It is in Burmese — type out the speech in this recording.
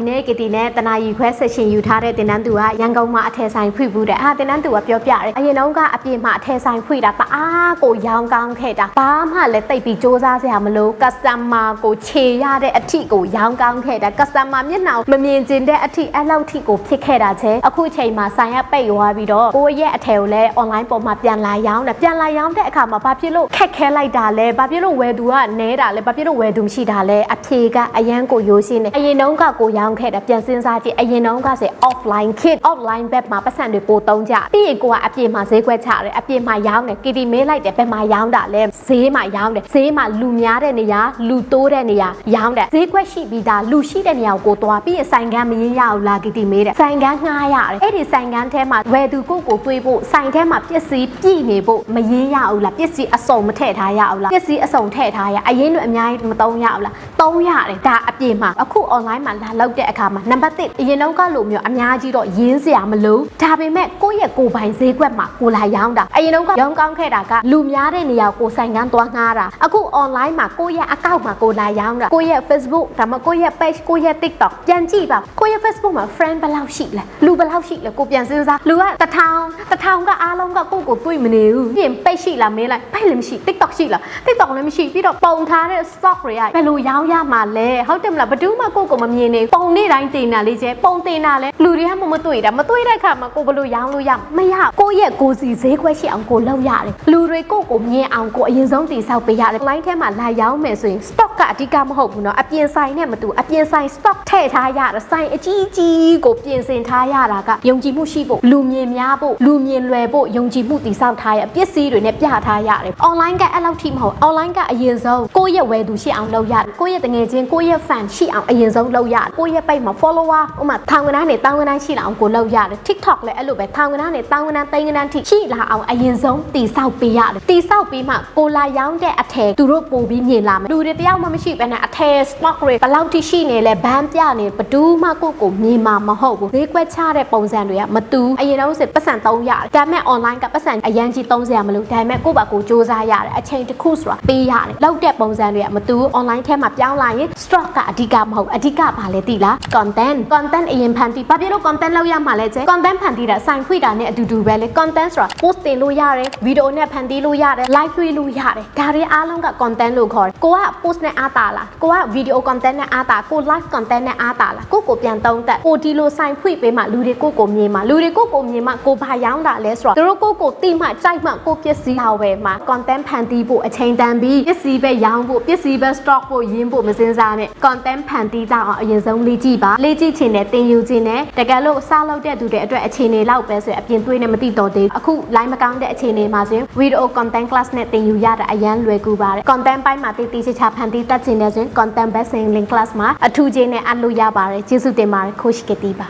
ဒီနေ့ကတီနဲ့တနာရီခွဲဆက်ရှင်ယူထားတဲ့တင်နန်းသူကရန်ကုန်မှာအထယ်ဆိုင်ဖွင့်ဘူးတဲ့အာတင်နန်းသူကပြောပြတယ်အရင်တော့ကအပြည့်မှာအထယ်ဆိုင်ဖွင့်တာတအားကိုရောင်းကောင်းခဲ့တာဘာမှလည်းတိတ်ပြီးစူးစမ်းစရာမလို customer ကိုခြေရတဲ့အထိကိုရောင်းကောင်းခဲ့တာ customer မျက်နှာကိုမမြင်ကျင်တဲ့အထိအဲ့လောက်ထိကိုဖြစ်ခဲ့တာချေအခုချိန်မှာဆိုင်ရပိတ်သွားပြီးတော့ကိုယ့်ရဲ့အထည်ကိုလည်း online ပေါ်မှာပြန်လာရောင်းတယ်ပြန်လာရောင်းတဲ့အခါမှာဘာဖြစ်လို့ခက်ခဲလိုက်တာလဲဘာဖြစ်လို့ဝယ်သူကနဲတာလဲဘာဖြစ်လို့ဝယ်သူမရှိတာလဲအဖြေကအရန်ကိုရိုးရှင်းနေအရင်တုန်းကကိုရောင်းခဲ့တာပြန်စဉ်းစားကြည့်အရင်တုန်းကဆို offline kit offline web မှာပတ်စံတွေပို့သုံးကြပြီးရင်ကိုကအပြည့်မှာဈေးကွက်ချတယ်အပြည့်မှာရောင်းတယ် KT မေးလိုက်တယ်ဘယ်မှာရောင်းတာလဲဈေးမှာရောင်းတယ်ဈေးမှာလူများတဲ့နေရာလူတိုးတဲ့နေရာရောင်းတယ်ဈေးကွက်ရှိပြီးသားလူရှိတဲ့နေရာကိုကိုသွားပြီးရင်ဆိုင်ကန်းမရင်ရအောင်လာ KT မေးတယ်ဆိုင်ကန်းငှားရတယ်အဲ့ဒီဆိုင်ကန်းထဲမှာဝယ်သူကိုကိုတွေးဖို့ဆိုင်ထဲမှာပစ္စည်းပြည့်နေဖို့မရင်ရအောင်လားပစ္စည်းအစုံမထည့်ထားရအောင်လားပစ္စည်းအစုံထည့်ထားရအရင်တို့အများကြီးမသုံးရအောင်လားသုံးရတယ်ဒါအပြည့်မှာအခု online မှာလာလောက်တဲ့အခါမှာနံပါတ်1အရင်တော့ကလိုမျိုးအများကြီးတော့ရင်းစရာမလိုဒါပေမဲ့ကိုယ့်ရဲ့ကိုယ်ပိုင်ဈေးကွက်မှာကိုလာရောင်းတာအရင်တော့ကရောင်းကောင်းခဲ့တာကလူများတဲ့နေရာကိုဆိုင်ကန်းသွားငှားတာအခု online မှာကိုယ့်ရဲ့အကောင့်မှာကိုလာရောင်းတာကိုယ့်ရဲ့ Facebook ဒါမှကိုယ့်ရဲ့ page ကိုယ့်ရဲ့ TikTok ပြန်ကြည့်ပါကိုယ့်ရဲ့ Facebook မှာ friend ဘယ်လောက်ရှိလဲလူဘယ်လောက်ရှိလဲကိုပြန်စဉ်းစားလူကတစ်ထောင်တစ်ထောင်ကအားလုံးကကိုယ့်ကိုတွေ့မနေဘူးပြင် page ရှိလားမေးလိုက် page လည်းမရှိ TikTok ရှိလား TikTok လည်းမရှိပြီးတော့ပုံထားတဲ့ stock တွေကဘယ်လိုရောင်းရမှာလဲဟုတ်တယ်မလားဘယ်သူမှကိုယ့်ကိုမမြင်နေပုံနေ့တိုင်းတင်တာလေးကျဲပုံတင်တာလဲလူတွေကမမတွေ့တာမတွေ့တဲ့အခါမှာကိုဘယ်လိုရောင်းလို့ရမရကိုယ့်ရဲ့ကိုယ်စီဈေးခွက်ရှိအောင်ကိုလုပ်ရတယ်လူတွေကိုယ့်ကိုမြင်အောင်ကိုအရင်ဆုံးတည်ဆောက်ပေးရတယ် line ထဲမှာလာရောင်းမယ်ဆိုရင် stock ကအဓိကမဟုတ်ဘူးเนาะအပြင်ဆိုင်နဲ့မတူအပြင်ဆိုင် stock ထည့်ထားရတယ်ဆိုင်အကြီးကြီးကိုပြင်ဆင်ထားရတာကယုံကြည်မှုရှိဖို့လူမြင်များဖို့လူမြင်လွယ်ဖို့ယုံကြည်မှုတည်ဆောက်ထားရပစ္စည်းတွေနဲ့ပြထားရတယ် online ကအဲ့လောက်ထိမဟုတ် online ကအရင်ဆုံးကိုယ့်ရဲ့ဝယ်သူရှိအောင်လုပ်ရတယ်ကိုယ့်ရဲ့တငယ်ချင်းကိုယ့်ရဲ့ fan ရှိအောင်အရင်ဆုံးလုပ်ရတယ်ကို ယ့်ရဲ့ page မှာ follower ဥပမာထောင်ကနန်းနဲ့တောင်းကနန်းရှိလာအောင်ကိုလုပ်ရတယ် TikTok လည်းအဲ့လိုပဲထောင်ကနန်းနဲ့တောင်းကနန်းသိန်းကနန်းထိရှိလာအောင်အရင်ဆုံးတည်ဆောက်ပေးရတယ်တည်ဆောက်ပြီးမှကိုလာရောင်းတဲ့အထည်သူတို့ပို့ပြီးမြင်လာမယ်လူတွေတယောက်မှမရှိဘဲနဲ့အထည် stock တွေဘယ်လောက်ထိရှိနေလဲဘန်းပြနေဘဒူးမှကိုယ့်ကိုမြင်မှာမဟုတ်ဘူးဈေးကွက်ချတဲ့ပုံစံတွေကမတူအရင်တော့စစ်ပတ်စံ3ရတယ်ဒါပေမဲ့ online ကပတ်စံအရန်ကြီး300ရမလို့ဒါပေမဲ့ကိုယ့်ဘာကိုစ조사ရတယ်အချိန်တစ်ခုဆိုတာပေးရတယ်လောက်တဲ့ပုံစံတွေကမတူ online ထဲမှာပြောင်းလာရင် stock ကအဓိကမဟုတ်အဓိကဘာလဲသိလား content content အရင်ဖန်တီးဘာဖြစ်လို့ content လောက်ရမှာလဲကျဲ content ဖန်တီးတာစိုင်ဖွေတာနဲ့အတူတူပဲလေ content ဆိုတာ post တင်လို့ရတယ်ဗီဒီယိုနဲ့ဖန်တီးလို့ရတယ် live တွေ့လို့ရတယ်ဒါတွေအားလုံးက content လို့ခေါ်တယ်ကိုက post နဲ့အားတာလားကိုက video content နဲ့အားတာကို live content နဲ့အားတာလားကိုကိုပြန်သုံးသက်ကိုဒီလိုစိုင်ဖွေပေးမှလူတွေကိုကိုမြင်မှလူတွေကိုကိုမြင်မှကိုဘာရောင်းတာလဲဆိုတော့တို့ကိုကိုတိမှကြိုက်မှကိုပစ္စည်းဟောက်ပဲမှာ content ဖန်တီးဖို့အချိန်တန်ပြီးပစ္စည်းပဲရောင်းဖို့ပစ္စည်းပဲ stock ဖို့ရင်းဖို့မစင်စားနဲ့ content ဖန်တီးကြအောင်အရင်ဆုံးလေ့ကြည့်ပါလေ့ကြည့်ခြင်းနဲ့သင်ယူခြင်းနဲ့တကယ်လို့စလုပ်တဲ့သူတွေအတွက်အခြေအနေလောက်ပဲဆိုရင်အပြင်သွေးနဲ့မသိတော့သေးဘူးအခု line မကောင်းတဲ့အခြေအနေမှာဆိုရင် video content class နဲ့သင်ယူရတာအရန်လွယ်ကူပါတယ် content ပိုင်းမှာတည်တည်ချာချာဖန်တီးတတ်ခြင်းနဲ့ဆိုရင် content best selling class မှာအထူးချင်းနဲ့အပ်လို့ရပါတယ်ကျေးဇူးတင်ပါတယ် coach ကတိပါ